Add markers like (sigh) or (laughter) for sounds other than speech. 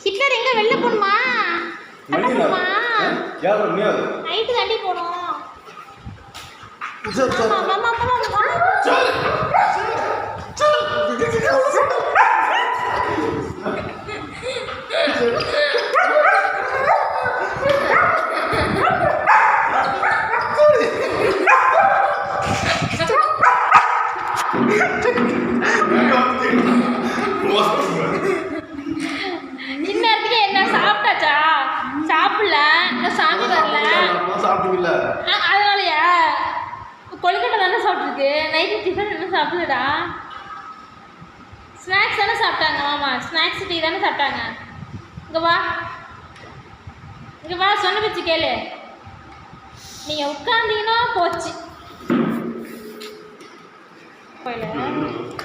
Hitler எங்க வெளில சண்டை போகணுமா யாரு நீ அது நைட்டு தாண்டி சரி சரி. (laughs) இந்நேரத்துக்கு என்ன சாப்பிட்டாச்சா? சாப்பிடல. இன்னும் சாமி வரல. சாப்பிட்டீங்கல்ல ஆ, அதனாலயா? கொழுக்கட்டை தானே சாப்பிட்ருக்கு நைட்டு டிஃபன் இன்னும் சாப்பிடலடா. ஸ்நாக்ஸ் தானே சாப்பிட்டாங்க மாமா. ஸ்நாக்ஸ் டீ தானே சாப்பிட்டாங்க. இங்கே வா. இங்கே வா சொன்ன பிச்சு கேளு. நீங்கள் உட்காந்தீங்கன்னா போச்சு. 回来了。